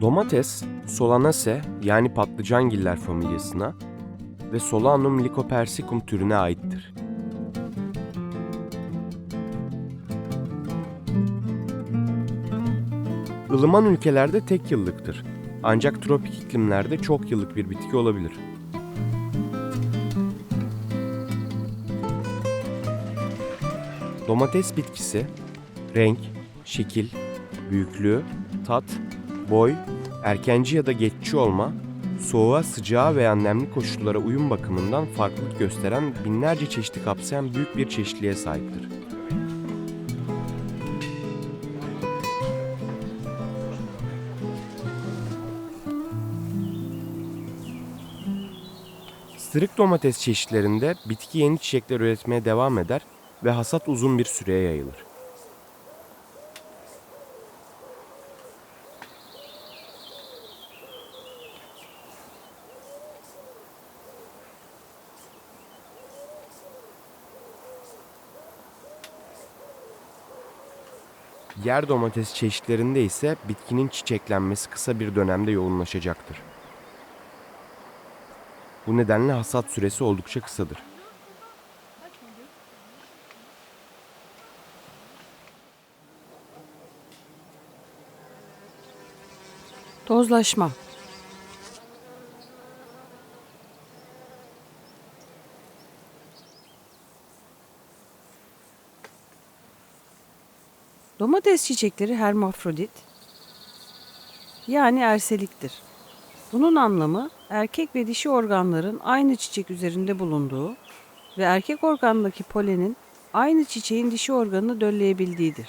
Domates, Solanaceae yani patlıcangiller familyasına ve Solanum lycopersicum türüne aittir. Ilıman ülkelerde tek yıllıktır. Ancak tropik iklimlerde çok yıllık bir bitki olabilir. Domates bitkisi renk, şekil, büyüklüğü, tat, boy, erkenci ya da geçici olma, soğuğa, sıcağa veya nemli koşullara uyum bakımından farklılık gösteren binlerce çeşidi kapsayan büyük bir çeşitliliğe sahiptir. Sırık domates çeşitlerinde bitki yeni çiçekler üretmeye devam eder ve hasat uzun bir süreye yayılır. Yer domates çeşitlerinde ise bitkinin çiçeklenmesi kısa bir dönemde yoğunlaşacaktır. Bu nedenle hasat süresi oldukça kısadır. Tozlaşma. Domates çiçekleri hermafrodit yani erseliktir. Bunun anlamı erkek ve dişi organların aynı çiçek üzerinde bulunduğu ve erkek organdaki polenin aynı çiçeğin dişi organını dölleyebildiğidir.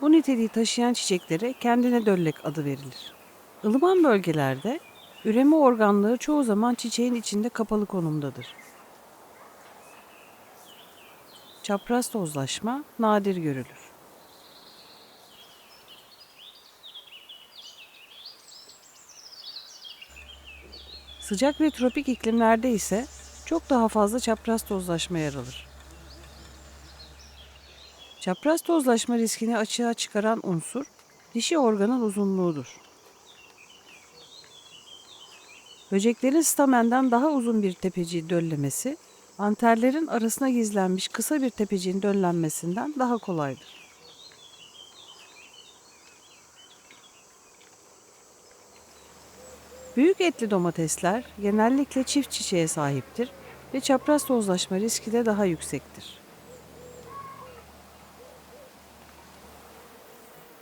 Bu niteliği taşıyan çiçeklere kendine döllek adı verilir. Ilıman bölgelerde üreme organları çoğu zaman çiçeğin içinde kapalı konumdadır. Çapraz tozlaşma nadir görülür. Sıcak ve tropik iklimlerde ise çok daha fazla çapraz tozlaşma yer alır. Çapraz tozlaşma riskini açığa çıkaran unsur dişi organın uzunluğudur. Böceklerin stamenden daha uzun bir tepeciği döllemesi, anterlerin arasına gizlenmiş kısa bir tepeciğin döllenmesinden daha kolaydır. Büyük etli domatesler genellikle çift çiçeğe sahiptir ve çapraz tozlaşma riski de daha yüksektir.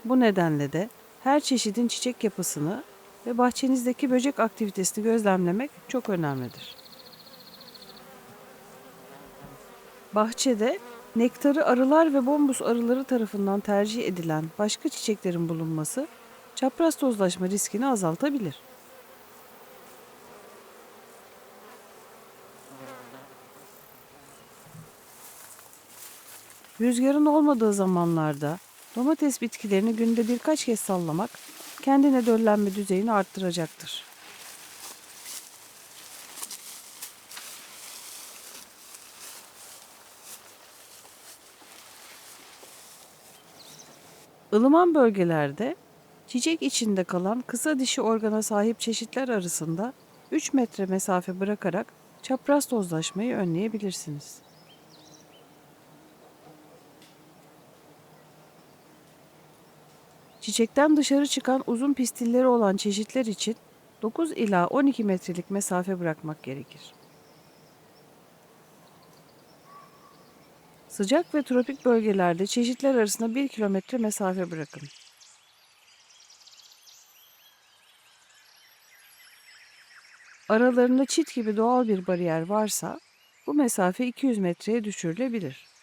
Bu nedenle de her çeşidin çiçek yapısını ve bahçenizdeki böcek aktivitesini gözlemlemek çok önemlidir. Bahçede nektarı arılar ve bombus arıları tarafından tercih edilen başka çiçeklerin bulunması çapraz tozlaşma riskini azaltabilir. Rüzgarın olmadığı zamanlarda domates bitkilerini günde birkaç kez sallamak kendine döllenme düzeyini arttıracaktır. Ilıman bölgelerde çiçek içinde kalan kısa dişi organa sahip çeşitler arasında 3 metre mesafe bırakarak çapraz tozlaşmayı önleyebilirsiniz. Çiçekten dışarı çıkan uzun pistilleri olan çeşitler için 9 ila 12 metrelik mesafe bırakmak gerekir. Sıcak ve tropik bölgelerde çeşitler arasında 1 kilometre mesafe bırakın. Aralarında çit gibi doğal bir bariyer varsa bu mesafe 200 metreye düşürülebilir.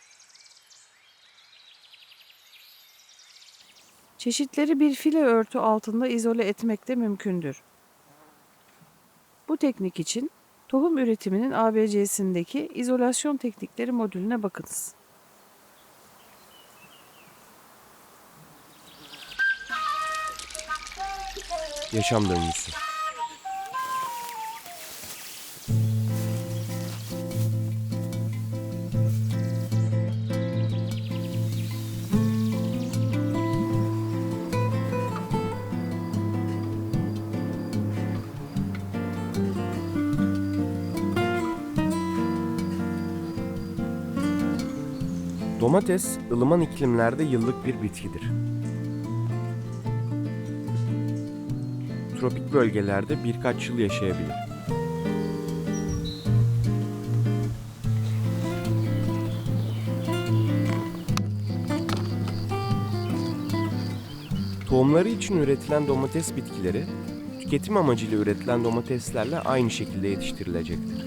Çeşitleri bir file örtü altında izole etmek de mümkündür. Bu teknik için tohum üretiminin ABC'sindeki izolasyon teknikleri modülüne bakınız. Yaşam döngüsü. Domates, ılıman iklimlerde yıllık bir bitkidir. Tropik bölgelerde birkaç yıl yaşayabilir. Tohumları için üretilen domates bitkileri, tüketim amacıyla üretilen domateslerle aynı şekilde yetiştirilecektir.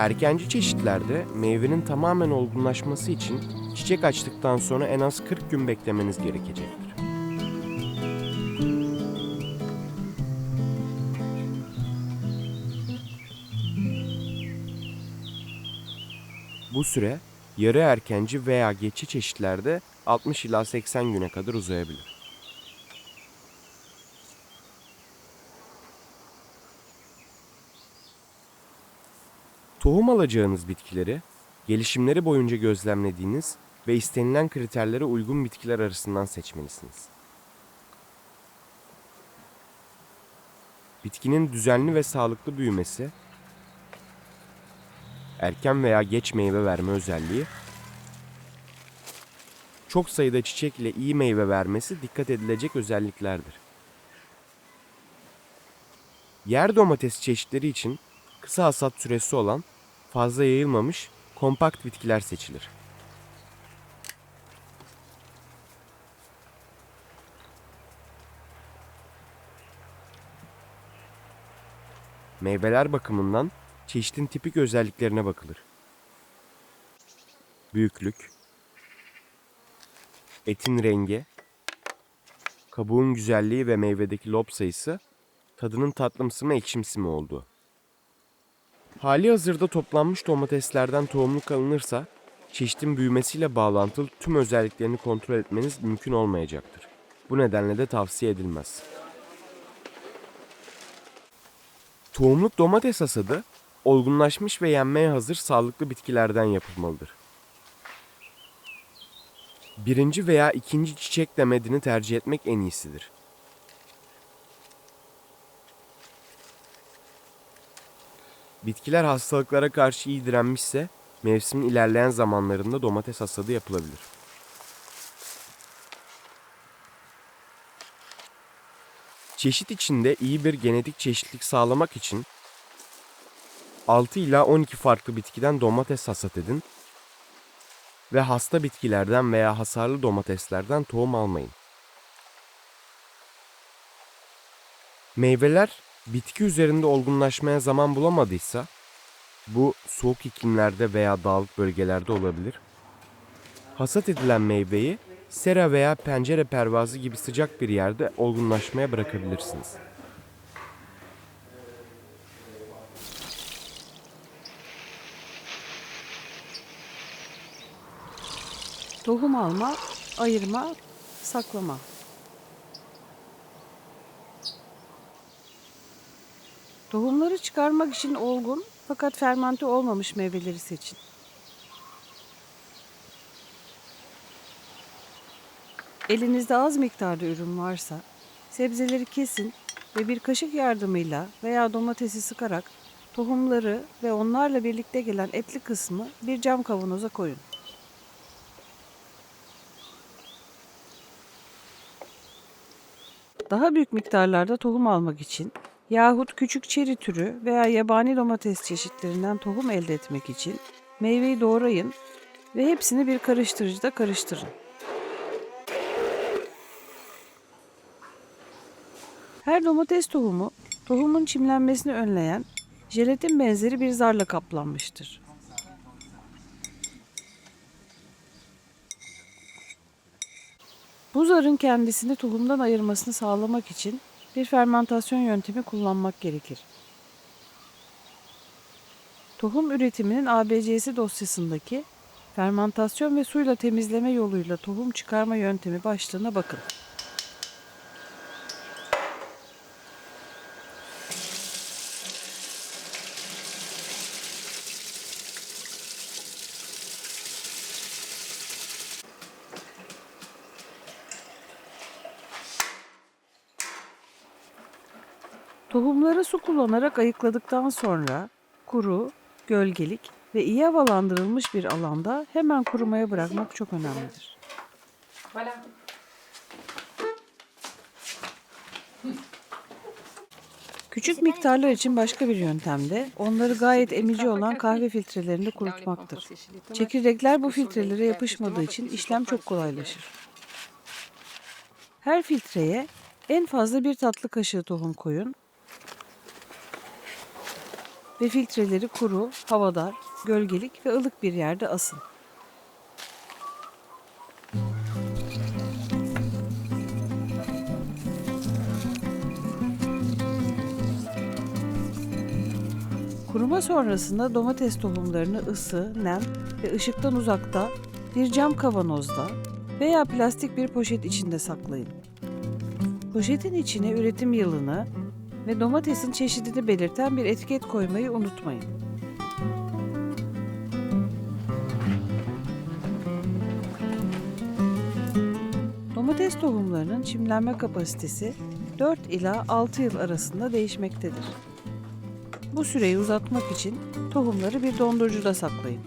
Erkenci çeşitlerde meyvenin tamamen olgunlaşması için çiçek açtıktan sonra en az 40 gün beklemeniz gerekecektir. Bu süre yarı erkenci veya geçici çeşitlerde 60 ila 80 güne kadar uzayabilir. Tohum alacağınız bitkileri, gelişimleri boyunca gözlemlediğiniz ve istenilen kriterlere uygun bitkiler arasından seçmelisiniz. Bitkinin düzenli ve sağlıklı büyümesi, erken veya geç meyve verme özelliği, çok sayıda çiçek ile iyi meyve vermesi dikkat edilecek özelliklerdir. Yer domates çeşitleri için kısa hasat süresi olan, fazla yayılmamış, kompakt bitkiler seçilir. Meyveler bakımından çeşitin tipik özelliklerine bakılır. Büyüklük, etin rengi, kabuğun güzelliği ve meyvedeki lob sayısı, tadının tatlımsı mı ekşimsi mi olduğu. Hali hazırda toplanmış domateslerden tohumluk alınırsa, çeşitin büyümesiyle bağlantılı tüm özelliklerini kontrol etmeniz mümkün olmayacaktır. Bu nedenle de tavsiye edilmez. Tohumluk domates hasadı, olgunlaşmış ve yenmeye hazır sağlıklı bitkilerden yapılmalıdır. Birinci veya ikinci çiçek demedini tercih etmek en iyisidir. Bitkiler hastalıklara karşı iyi direnmişse mevsimin ilerleyen zamanlarında domates hasadı yapılabilir. Çeşit içinde iyi bir genetik çeşitlilik sağlamak için 6 ila 12 farklı bitkiden domates hasat edin ve hasta bitkilerden veya hasarlı domateslerden tohum almayın. Meyveler bitki üzerinde olgunlaşmaya zaman bulamadıysa bu soğuk iklimlerde veya dağlık bölgelerde olabilir. Hasat edilen meyveyi sera veya pencere pervazı gibi sıcak bir yerde olgunlaşmaya bırakabilirsiniz. Tohum alma, ayırma, saklama. Tohumları çıkarmak için olgun fakat fermente olmamış meyveleri seçin. Elinizde az miktarda ürün varsa sebzeleri kesin ve bir kaşık yardımıyla veya domatesi sıkarak tohumları ve onlarla birlikte gelen etli kısmı bir cam kavanoza koyun. Daha büyük miktarlarda tohum almak için yahut küçük çeri türü veya yabani domates çeşitlerinden tohum elde etmek için meyveyi doğrayın ve hepsini bir karıştırıcıda karıştırın. Her domates tohumu tohumun çimlenmesini önleyen jelatin benzeri bir zarla kaplanmıştır. Bu zarın kendisini tohumdan ayırmasını sağlamak için bir fermentasyon yöntemi kullanmak gerekir. Tohum üretiminin ABC'si dosyasındaki fermentasyon ve suyla temizleme yoluyla tohum çıkarma yöntemi başlığına bakın. Tohumları su kullanarak ayıkladıktan sonra kuru, gölgelik ve iyi havalandırılmış bir alanda hemen kurumaya bırakmak çok önemlidir. Küçük miktarlar için başka bir yöntem de onları gayet emici olan kahve filtrelerinde kurutmaktır. Çekirdekler bu filtrelere yapışmadığı için işlem çok kolaylaşır. Her filtreye en fazla bir tatlı kaşığı tohum koyun ve filtreleri kuru, havadar, gölgelik ve ılık bir yerde asın. Kuruma sonrasında domates tohumlarını ısı, nem ve ışıktan uzakta bir cam kavanozda veya plastik bir poşet içinde saklayın. Poşetin içine üretim yılını ve domatesin çeşidini belirten bir etiket koymayı unutmayın. Domates tohumlarının çimlenme kapasitesi 4 ila 6 yıl arasında değişmektedir. Bu süreyi uzatmak için tohumları bir dondurucuda saklayın.